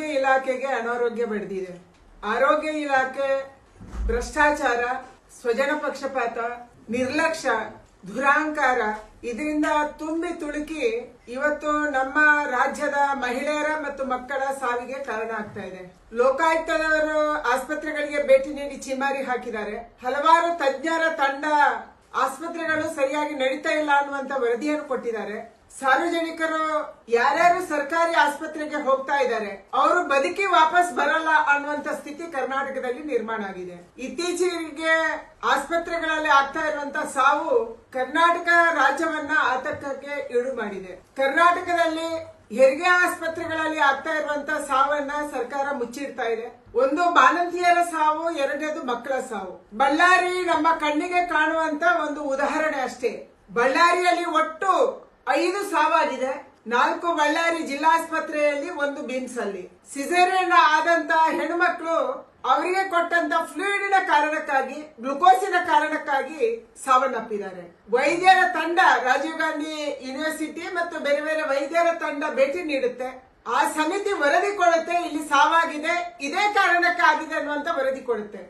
ಇಲಾಖೆಗೆ ಅನಾರೋಗ್ಯ ಬೆಳೆದಿದೆ ಆರೋಗ್ಯ ಇಲಾಖೆ, ಭ್ರಷ್ಟಾಚಾರ, ಸ್ವಜನ ಪಕ್ಷಪಾತ, ನಿರ್ಲಕ್ಷ್ಯ, ದುರಾಂಕಾರ, ಇದರಿಂದ ತುಂಬಿ ತುಳುಕಿ ಇವತ್ತು ನಮ್ಮ ರಾಜ್ಯದ ಮಹಿಳೆಯರ ಮತ್ತು ಮಕ್ಕಳ ಸಾವಿಗೆ ಕಾರಣ ಆಗ್ತಾ ಇದೆ. ಲೋಕಾಯುಕ್ತದವರು ಆಸ್ಪತ್ರೆಗಳಿಗೆ ಭೇಟಿ ನೀಡಿ ಚಿಮಾರಿ ಹಾಕಿದ್ದಾರೆ. ಹಲವಾರು ತಜ್ಞರ ತಂಡ ಆಸ್ಪತ್ರೆಗಳು ಸರಿಯಾಗಿ ನಡೀತಾ ಇಲ್ಲ ಅನ್ನುವಂತ ವರದಿಯನ್ನು ಕೊಟ್ಟಿದ್ದಾರೆ. ಸಾರ್ವಜನಿಕರು ಯಾರ್ಯಾರು ಸರ್ಕಾರಿ ಆಸ್ಪತ್ರೆಗೆ ಹೋಗ್ತಾ ಇದ್ದಾರೆ, ಅವರು ಬದುಕಿ ವಾಪಸ್ ಬರಲ್ಲ ಅನ್ನುವಂತ ಸ್ಥಿತಿ ಕರ್ನಾಟಕದಲ್ಲಿ ನಿರ್ಮಾಣ ಆಗಿದೆ. ಇತ್ತೀಚೆಗೆ ಆಸ್ಪತ್ರೆಗಳಲ್ಲಿ ಆಗ್ತಾ ಇರುವಂತ ಸಾವು ಕರ್ನಾಟಕ ರಾಜ್ಯವನ್ನ ಆತಂಕಕ್ಕೆ ಈಡು ಮಾಡಿದೆ. ಕರ್ನಾಟಕದಲ್ಲಿ ಹೆರಿಗೆ ಆಸ್ಪತ್ರೆಗಳಲ್ಲಿ ಆಗ್ತಾ ಇರುವಂತ ಸಾವನ್ನ ಸರ್ಕಾರ ಮುಚ್ಚಿಡ್ತಾ ಇದೆ. ಒಂದು ಬಾಣಂತಿಯರ ಸಾವು, ಎರಡನೇದು ಮಕ್ಕಳ ಸಾವು. ಬಳ್ಳಾರಿ ನಮ್ಮ ಕಣ್ಣಿಗೆ ಕಾಣುವಂತ ಒಂದು ಉದಾಹರಣೆ ಅಷ್ಟೇ. ಬಳ್ಳಾರಿಯಲ್ಲಿ ಒಟ್ಟು ಐದು ಸಾವಾಗಿದೆ. ನಾಲ್ಕು ಬಳ್ಳಾರಿ ಜಿಲ್ಲಾಸ್ಪತ್ರೆಯಲ್ಲಿ ಒಂದು ಬಿಮ್ಸ್ ಅಲ್ಲಿ ಸಿಸೇರಿಯನ್ ಆದಂತ ಹೆಣ್ಮಕ್ಳು ಅವರಿಗೆ ಕೊಟ್ಟಂತ ಫ್ಲೂಯಿಡಿನ ಕಾರಣಕ್ಕಾಗಿ, ಗ್ಲುಕೋಸಿನ ಕಾರಣಕ್ಕಾಗಿ ಸಾವನ್ನಪ್ಪಿದ್ದಾರೆ. ವೈದ್ಯರ ತಂಡ ರಾಜೀವ್ ಗಾಂಧಿ ಯೂನಿವರ್ಸಿಟಿ ಮತ್ತು ಬೇರೆ ಬೇರೆ ವೈದ್ಯರ ತಂಡ ಭೇಟಿ ನೀಡುತ್ತೆ. ಆ ಸಮಿತಿ ವರದಿ ಕೊಡುತ್ತೆ. ಇಲ್ಲಿ ಸಾವಾಗಿದೆ. ಇದೇ ಕಾರಣಕ್ಕಾಗಿದೆ ಅನ್ನುವಂತ ವರದಿ ಕೊಡುತ್ತೆ.